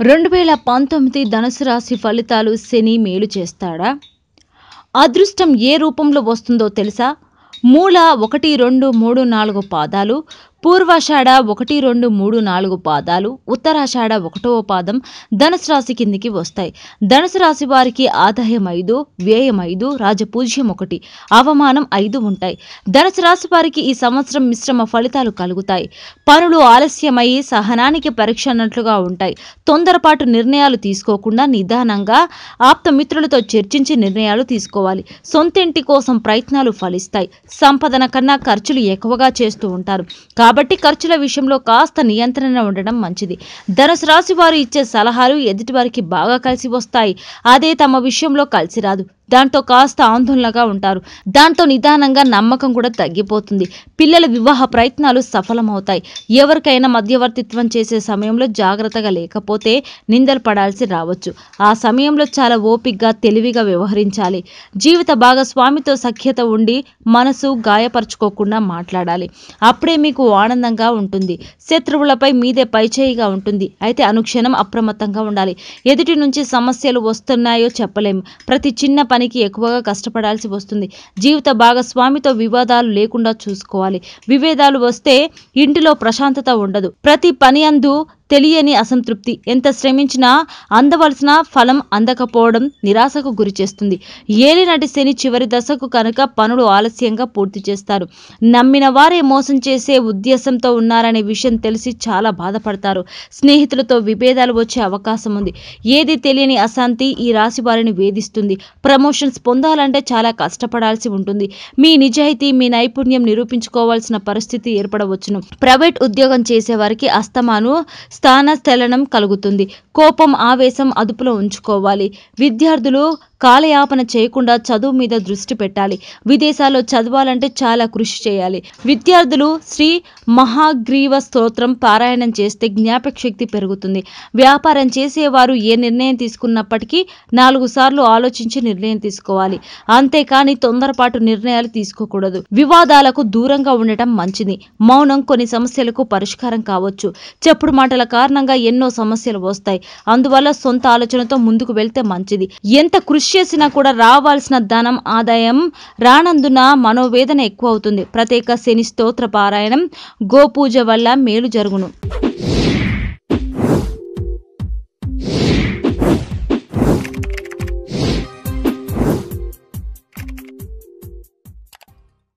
రెండు వేల పంతొమ్మిది ధనుసు రాశి ఫలితాలు శని మేలు చేస్తాడా? అదృష్టం ఏ రూపంలో వస్తుందో తెలుసా? మూల ఒకటి రెండు మూడు నాలుగు పాదాలు పూర్వాషాఢ ఒకటి రెండు మూడు నాలుగు పాదాలు ఉత్తరాషాఢ ఒకటవ పాదం ధనుసు రాశి కిందికి వస్తాయి. ధనుసు రాశి వారికి ఆదాయం ఐదు వ్యయం ఐదు రాజపూజ్యం ఒకటి అవమానం ఐదు ఉంటాయి. ధనుసు రాశి వారికి ఈ సంవత్సరం మిశ్రమ ఫలితాలు కలుగుతాయి. పనులు ఆలస్యమై సహనానికి పరీక్ష అన్నట్లుగా ఉంటాయి. తొందరపాటు నిర్ణయాలు తీసుకోకుండా నిదానంగా ఆప్తమిత్రులతో చర్చించి నిర్ణయాలు తీసుకోవాలి. సొంతింటి కోసం ప్రయత్నాలు ఫలిస్తాయి. సంపదన కన్నా ఖర్చులు ఎక్కువగా చేస్తూ ఉంటారు. కాబట్టి ఖర్చుల విషయంలో కాస్త నియంత్రణ ఉండడం మంచిది. ధనుసు రాశి వారు ఇచ్చే సలహాలు ఎదుటివారికి బాగా కలిసి వస్తాయి. అదే తమ విషయంలో కలిసి రాదు. దాంతో కాస్త ఆందోళనగా ఉంటారు. దాంతో నిదానంగా నమ్మకం కూడా తగ్గిపోతుంది. పిల్లల వివాహ ప్రయత్నాలు సఫలమవుతాయి. ఎవరికైనా మధ్యవర్తిత్వం చేసే సమయంలో జాగ్రత్తగా లేకపోతే నిందలు పడాల్సి రావచ్చు. ఆ సమయంలో చాలా ఓపిగ్గా తెలివిగా వ్యవహరించాలి. జీవిత భాగస్వామితో సఖ్యత ఉండి మనసు గాయపరచుకోకుండా మాట్లాడాలి. అప్పుడే మీకు ఆనందంగా ఉంటుంది. శత్రువులపై మీదే పైచేయిగా ఉంటుంది. అయితే అనుక్షణం అప్రమత్తంగా ఉండాలి. ఎదుటి నుంచి సమస్యలు వస్తున్నాయో చెప్పలేము ప్రతి చిన్న పనికి ఎక్కువగా కష్టపడాల్సి వస్తుంది. జీవిత భాగస్వామితో వివాదాలు లేకుండా చూసుకోవాలి. విభేదాలు వస్తే ఇంటిలో ప్రశాంతత ఉండదు. ప్రతి పని అందు తెలియని అసంతృప్తి. ఎంత శ్రమించినా అందవలసిన ఫలం అందకపోవడం నిరాశకు గురి చేస్తుంది. ఏలినాటి శని చివరి దశకు కనుక పనులు ఆలస్యంగా పూర్తి చేస్తారు. నమ్మిన వారే మోసం చేసే ఉద్దేశంతో ఉన్నారనే విషయం తెలిసి చాలా బాధపడతారు. స్నేహితులతో విభేదాలు వచ్చే అవకాశం ఉంది. ఏది తెలియని అశాంతి ఈ రాశి వారిని వేధిస్తుంది. ప్రమోషన్స్ పొందాలంటే చాలా కష్టపడాల్సి ఉంటుంది. మీ నిజాయితీ మీ నైపుణ్యం నిరూపించుకోవాల్సిన పరిస్థితి ఏర్పడవచ్చును. ప్రైవేట్ ఉద్యోగం చేసేవారికి అస్తమాను స్థానస్థలనం కలుగుతుంది. కోపం ఆవేశం అదుపులో ఉంచుకోవాలి. విద్యార్థులు కాలయాపన చేయకుండా చదువు మీద దృష్టి పెట్టాలి. విదేశాల్లో చదవాలంటే చాలా కృషి చేయాలి. విద్యార్థులు శ్రీ మహాగ్రీవ స్తోత్రం పారాయణం చేస్తే జ్ఞాపక శక్తి పెరుగుతుంది. వ్యాపారం చేసేవారు ఏ నిర్ణయం తీసుకున్నప్పటికీ నాలుగు సార్లు ఆలోచించి నిర్ణయం తీసుకోవాలి. అంతేకాని తొందరపాటు నిర్ణయాలు తీసుకోకూడదు. వివాదాలకు దూరంగా ఉండటం మంచిది. మౌనం కొన్ని సమస్యలకు పరిష్కారం కావచ్చు. చెప్పుడు మాటల కారణంగా ఎన్నో సమస్యలు వస్తాయి. అందువల్ల సొంత ఆలోచనతో ముందుకు వెళ్తే మంచిది. ఎంత కృషి కృషి చేసినా కూడా రావాల్సిన ధనం ఆదాయం రానందున మనోవేదన ఎక్కువ అవుతుంది ప్రత్యేక శని స్తోత్ర పారాయణం గోపూజ వల్ల మేలు జరుగును.